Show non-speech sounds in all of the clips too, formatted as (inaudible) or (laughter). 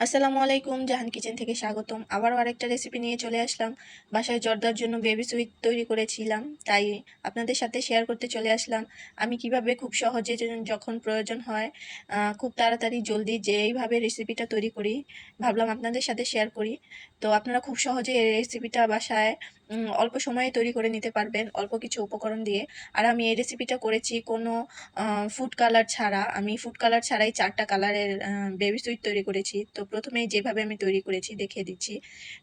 আসসালামু আলাইকুম, জাহান কিচেন থেকে স্বাগতম। আবারও আরেকটা রেসিপি নিয়ে চলে আসলাম। বাসায় জর্দার জন্য বেবি সুইট তৈরি করেছিলাম, তাই আপনাদের সাথে শেয়ার করতে চলে আসলাম। আমি কীভাবে খুব সহজে যখন প্রয়োজন হয় খুব তাড়াতাড়ি জলদি যে এইভাবে রেসিপিটা তৈরি করি, ভাবলাম আপনাদের সাথে শেয়ার করি। তো আপনারা খুব সহজে এই রেসিপিটা বাসায় অল্প সময়ে তৈরি করে নিতে পারবেন, অল্প কিছু উপকরণ দিয়ে। আর আমি এই রেসিপিটা করেছি কোনো ফুড কালার ছাড়া। আমি ফুড কালার ছাড়াই চারটা কালারের বেবি সুইট তৈরি করেছি। তো প্রথমেই যেভাবে আমি তৈরি করেছি দেখিয়ে দিচ্ছি।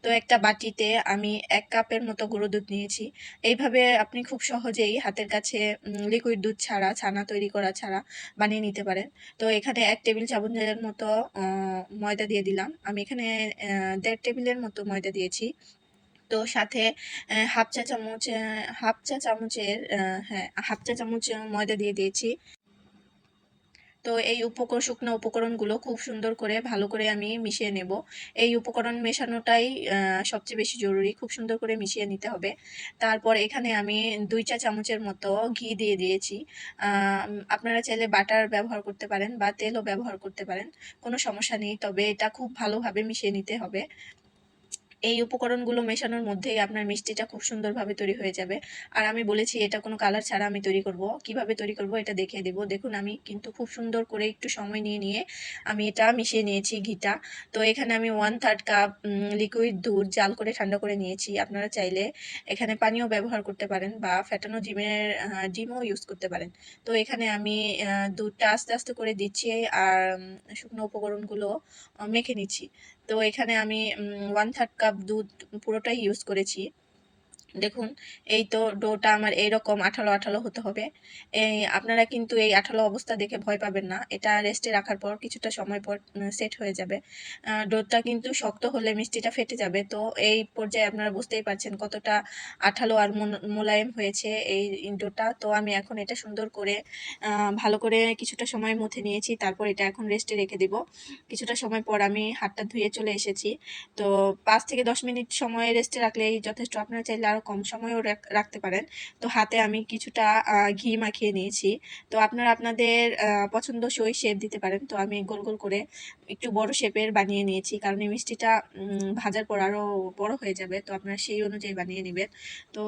তো একটা বাটিতে আমি এক কাপের মতো গুঁড়ো দুধ নিয়েছি। এইভাবে আপনি খুব সহজেই হাতের কাছে লিকুইড দুধ ছাড়া, ছানা তৈরি করা ছাড়া বানিয়ে নিতে পারেন। তো এখানে এক টেবিল চামচের মতো ময়দা দিয়ে দিলাম। আমি এখানে দেড় টেবিলের মতো ময়দা দিয়েছি। তো সাথে হাফ চা চামচ হাফ চা চামচের হ্যাঁ হাফ চা চামচ ময়দা দিয়ে দিয়েছি। তো এই উপকরণ শুকনো উপকরণগুলো খুব সুন্দর করে, ভালো করে আমি মিশিয়ে নেব। এই উপকরণ মেশানোটাই সবচেয়ে বেশি জরুরি, খুব সুন্দর করে মিশিয়ে নিতে হবে। তারপর এখানে আমি দুই চা চামচের মতো ঘি দিয়ে দিয়েছি। আপনারা চাইলে বাটার ব্যবহার করতে পারেন বা তেলও ব্যবহার করতে পারেন, কোনো সমস্যা নেই, তবে এটা খুব ভালোভাবে মিশিয়ে নিতে হবে। এই উপকরণগুলো মেশানোর মধ্যেই আপনার মিষ্টিটা খুব সুন্দরভাবে তৈরি হয়ে যাবে। আর আমি বলেছি, এটা কোনো কালার ছাড়া আমি তৈরি করব। কীভাবে তৈরি করব এটা দেখিয়ে দেবো। দেখুন, আমি কিন্তু খুব সুন্দর করে একটু সময় নিয়ে নিয়ে আমি এটা মিশিয়ে নিয়েছি ঘিটা। তো এখানে আমি ওয়ান থার্ড কাপ লিকুইড দুধ জাল করে ঠান্ডা করে নিয়েছি। আপনারা চাইলে এখানে পানিও ব্যবহার করতে পারেন বা ফ্যাটানো ডিমের ডিমও ইউজ করতে পারেন। তো এখানে আমি দুধটা আস্তে আস্তে করে দিচ্ছি আর শুকনো উপকরণগুলো মেখে নিচ্ছি। তো এখানে আমি ওয়ান থার্ড কাপ দুধ পুরোটাই ইউজ করেছি। দেখুন, এই তো ডোটা আমার এইরকম আঠালো আঠালো হতে হবে। এই আপনারা কিন্তু এই আঠালো অবস্থা দেখে ভয় পাবেন না। এটা রেস্টে রাখার পর কিছুটা সময় পর সেট হয়ে যাবে। ডোটা কিন্তু শক্ত হলে মিষ্টিটা ফেটে যাবে। তো এই পর্যায়ে আপনারা বুঝতেই পারছেন কতটা আঠালো আর মোলায়েম হয়েছে এই ডোটা তো আমি এখন এটা সুন্দর করে ভালো করে কিছুটা সময় মুথে নিয়েছি। তারপর এটা এখন রেস্টে রেখে দিব। কিছুটা সময় পর আমি হাতটা ধুয়ে চলে এসেছি। তো পাঁচ থেকে দশ মিনিট সময় রেস্টে রাখলেই যথেষ্ট। আপনারা চাইলে আরও কম সময়ও রাখ- রাখতে পারেন। তো হাতে আমি কিছুটা ঘি মাখিয়ে নিয়েছি। তো আপনারা আপনাদের আহ, পছন্দসই শেপ দিতে পারেন। তো আমি গোল গোল করে একটু বড় শেপের বানিয়ে নিয়েছি। কারণ এই মিষ্টিটা ভাজার পর আরও বড় হয়ে যাবে। তো আপনারা সেই অনুযায়ী বানিয়ে নেবেন। তো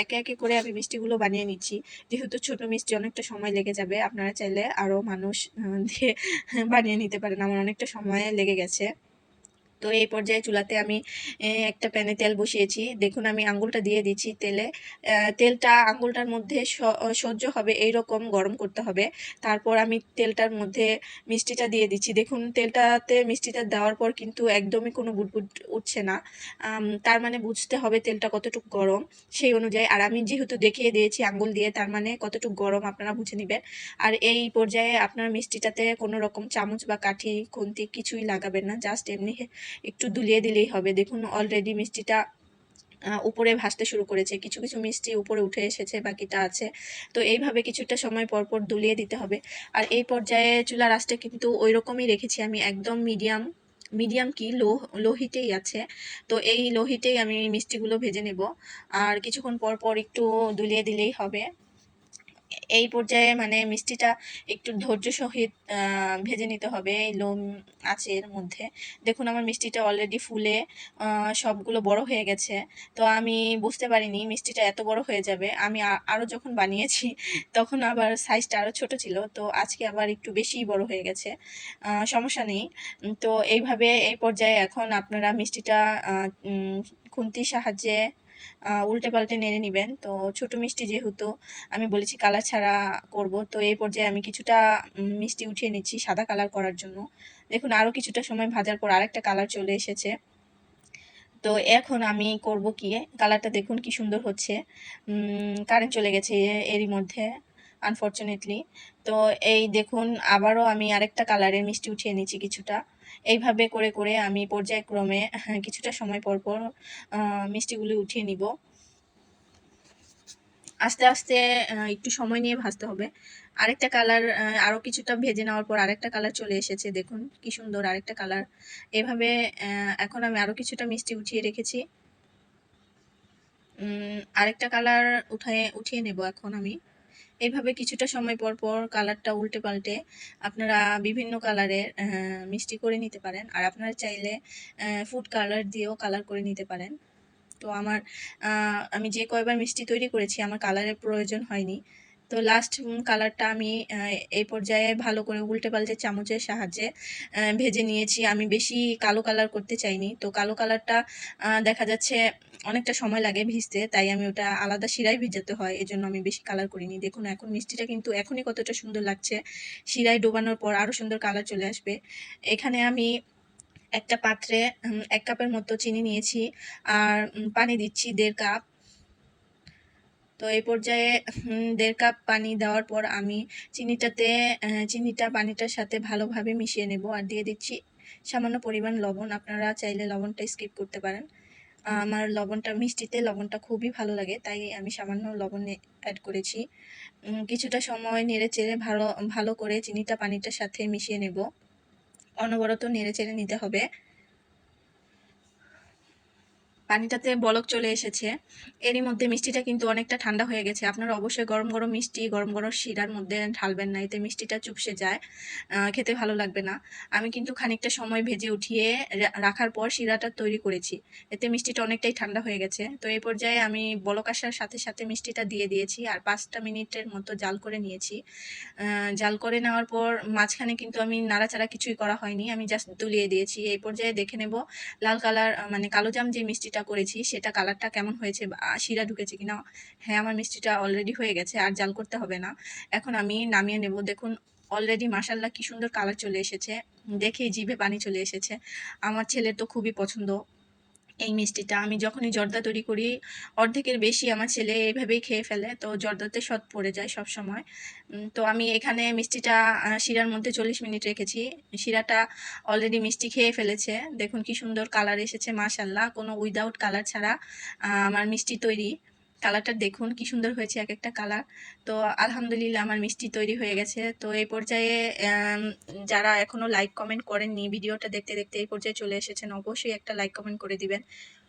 একে একে করে আমি মিষ্টিগুলো বানিয়ে নিচ্ছি। যেহেতু ছোট মিষ্টি অনেকটা সময় লেগে যাবে। আপনারা চাইলে আরও মানুষ দিয়ে বানিয়ে নিতে পারেন। আমার অনেকটা সময় লেগে গেছে। তো এই পর্যায়ে চুলাতে আমি একটা প্যানে তেল বসিয়েছি। দেখুন আমি আঙ্গুলটা দিয়ে দিচ্ছি তেলে। তেলটা আঙ্গুলটার মধ্যে সহ্য হবে এই রকম গরম করতে হবে। তারপর আমি তেলটার মধ্যে মিষ্টিটা দিয়ে দিচ্ছি। দেখুন তেলটাতে মিষ্টিটা দেওয়ার পর কিন্তু একদমই কোনো বুটবুট উঠছে না। তার মানে বুঝতে হবে তেলটা কতটুকু গরম। সেই অনুযায়ী, আর আমি যেহেতু দেখিয়ে দিয়েছি আঙ্গুল দিয়ে, তার মানে কতটুকু গরম আপনারা বুঝে নেবেন। আর এই পর্যায়ে আপনার মিষ্টিটাতে কোনো রকম চামচ বা কাঠি, খুন্তি কিছুই লাগাবেন না, জাস্ট এমনি একটু দুলিয়ে দিলেই হবে। দেখুন অলরেডি মিষ্টিটা উপরে ভাসতে শুরু করেছে। কিছু কিছু মিষ্টি উপরে উঠে এসেছে, বাকিটা আছে। তো এইভাবে কিছুটা সময় পর পর দুলিয়ে দিতে হবে। আর এই পর্যায়ে চুলার আঁচটা কিন্তু ওই রকমই রেখেছি আমি, একদম মিডিয়াম মিডিয়াম কি, লো লো হিটেই আছে। তো এই লো হিটেই আমি মিষ্টিগুলো ভেজে নেব। আর কিছুক্ষণ পর পর একটু দুলিয়ে দিলেই হবে। এই পর্যায়ে মানে মিষ্টিটা একটু ধৈর্য সহিত ভেজে নিতে হবে, এই লোম আছে এর মধ্যে। দেখুন, আমার মিষ্টিটা অলরেডি ফুলে সবগুলো বড় হয়ে গেছে। তো আমি বুঝতে পারিনি মিষ্টিটা এত বড় হয়ে যাবে। আমি আ- আরও যখন বানিয়েছি, তখন আবার সাইজটা আরও ছোট ছিল। তো আজকে আবার একটু বেশি বড় হয়ে গেছে। সমস্যা নেই। তো এইভাবে এই পর্যায়ে এখন আপনারা মিষ্টিটা খুন্তির সাহায্যে উল্টে পাল্টে নেড়ে নেবেন। তো ছোট মিষ্টি যেহেতু আমি বলেছি কালার ছাড়া করব, তো এই পর্যায়ে আমি কিছুটা মিষ্টি উঠিয়ে নিচ্ছি সাদা কালার করার জন্য। দেখুন আরও কিছুটা সময় ভাজার পর আরেকটা কালার চলে এসেছে। তো এখন আমি করব কি কালারটা দেখুন কি সুন্দর হচ্ছে। কারেন্ট চলে গেছে এরই মধ্যে আনফরচুনেটলি তো এই দেখুন, আবারও আমি আরেকটা কালারের মিষ্টি উঠিয়ে নিচ্ছি কিছুটা। এইভাবে করে করে আমি পর্যায়ক্রমে (laughs) কিছুটা সময় পর পর মিষ্টিগুলি উঠিয়ে নিব। আস্তে আস্তে একটু সময় নিয়ে ভাজতে হবে। আরেকটা কালার আরও কিছুটা ভেজে নেওয়ার পর আরেকটা কালার চলে এসেছে, দেখুন কি সুন্দর আরেকটা কালার। এভাবে এখন আমি আরও কিছুটা মিষ্টি উঠিয়ে রেখেছি। আরেকটা কালার উঠায়ে, উঠিয়ে নেব এখন আমি। এইভাবে কিছুটা সময় পর পর কালারটা উল্টে পাল্টে আপনারা বিভিন্ন কালারের মিষ্টি করে নিতে পারেন। আর আপনারা চাইলে ফুড কালার দিয়েও কালার করে নিতে পারেন। তো আমার আমি যে কয়বার মিষ্টি তৈরি করেছি, আমার কালারের প্রয়োজন হয়নি। তো লাস্ট কালারটা আমি এই পর্যায়ে ভালো করে উল্টে পাল্টে চামচের সাহায্যে ভেজে নিয়েছি। আমি বেশি কালো কালার করতে চাইনি। তো কালো কালারটা দেখা যাচ্ছে অনেকটা সময় লাগে ভিজতে, তাই আমি ওটা আলাদা শিরায় ভিজাতে হয়। এজন্য আমি বেশি কালার করিনি। দেখুন, এখন মিষ্টিটা কিন্তু এখনই কতটা সুন্দর লাগছে। শিরায় ডোবানোর পর আরও সুন্দর কালার চলে আসবে। এখানে আমি একটা পাত্রে এক কাপের মতো চিনি নিয়েছি। আর পানি দিচ্ছি দেড় কাপ তো এই পর্যায়ে দেড় কাপ পানি দেওয়ার পর আমি চিনিটাতে চিনিটা পানিটার সাথে ভালোভাবে মিশিয়ে নেব আর দিয়ে দিচ্ছি সামান্য পরিমাণ লবণ। আপনারা চাইলে লবণটা স্কিপ করতে পারেন। আমার লবণটা মিষ্টিতে লবণটা খুবই ভালো লাগে তাই আমি সামান্য লবণ অ্যাড করেছি। কিছুটা সময় নেড়ে চেড়ে ভালো ভালো করে চিনিটা পানিটার সাথে মিশিয়ে নেব। অনবরত নেড়ে চেড়ে নিতে হবে। পানিটাতে বলক চলে এসেছে। এরই মধ্যে মিষ্টিটা কিন্তু অনেকটা ঠান্ডা হয়ে গেছে। আপনারা অবশ্যই গরম গরম মিষ্টি, গরম গরম শিরার মধ্যে ঢালবেন না, এতে মিষ্টিটা চুপসে যায়। খেতে ভালো লাগবে না। আমি কিন্তু খানিকটা সময় ভেজে উঠিয়ে রাখার পর শিরাটা তৈরি করেছি। এতে মিষ্টিটা অনেকটাই ঠান্ডা হয়ে গেছে। তো এই পর্যায়ে আমি বলক আসার সাথে সাথে মিষ্টিটা দিয়ে দিয়েছি আর পাঁচটা মিনিটের মতো জাল করে নিয়েছি। জাল করে নেওয়ার পর মাঝখানে কিন্তু আমি নাড়াচাড়া কিছুই করা হয়নি। আমি জাস্ট দুলিয়ে দিয়েছি। এই পর্যায়ে দেখে নেব লাল কালার মানে কালো জাম যে মিষ্টিটা করেছি, সেটা কালারটা কেমন হয়েছে শিরা ঢুকেছে কিনা হ্যাঁ আমার মিষ্টিটা অলরেডি হয়ে গেছে, আর জাল করতে হবে না। এখন আমি নামিয়ে নেব। দেখুন অলরেডি মাসাল্লাহ কি সুন্দর কালার চলে এসেছে। দেখেই জিভে পানি চলে এসেছে। আমার ছেলের তো খুবই পছন্দ। এই মিষ্টিটা আমি যখনই জর্দা তৈরি করি, অর্ধেকের বেশি আমার ছেলে এইভাবেই খেয়ে ফেলে, তো জর্দাতে সৎ পড়ে যায় সব সময় তো আমি এখানে মিষ্টিটা শিরার মধ্যে চল্লিশ মিনিট রেখেছি। শিরাটা অলরেডি মিষ্টি খেয়ে ফেলেছে। দেখুন কি সুন্দর কালার এসেছে মাশাল্লাহ কোনো উইদাউট কালার ছাড়া আমার মিষ্টি তৈরি। কালারটা দেখুন, কি সুন্দর হয়েছে এক একটা কালার। তো আলহামদুলিল্লাহ আমার মিষ্টি তৈরি হয়ে গেছে। তো এই পর্যায়ে যারা এখনও লাইক কমেন্ট করেননি, ভিডিওটা দেখতে দেখতে এই পর্যায়ে চলে এসেছেন, অবশ্যই একটা লাইক কমেন্ট করে দিবেন।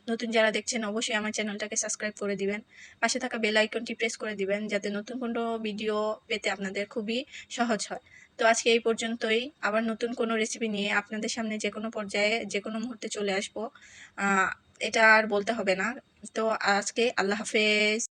নতুন যারা দেখছেন, অবশ্যই আমার চ্যানেলটাকে সাবস্ক্রাইব করে দিবেন। পাশে থাকা বেল আইকনটি প্রেস করে দিবেন, যাতে নতুন কোনো ভিডিও পেতে আপনাদের খুবই সহজ হয়। তো আজকে এই পর্যন্তই। আবার নতুন কোনো রেসিপি নিয়ে আপনাদের সামনে যে কোনো পর্যায়ে যে কোনো মুহূর্তে চলে আসব। এটা আর বলতে হবে না। তো আজকে আল্লাহ হাফেজ।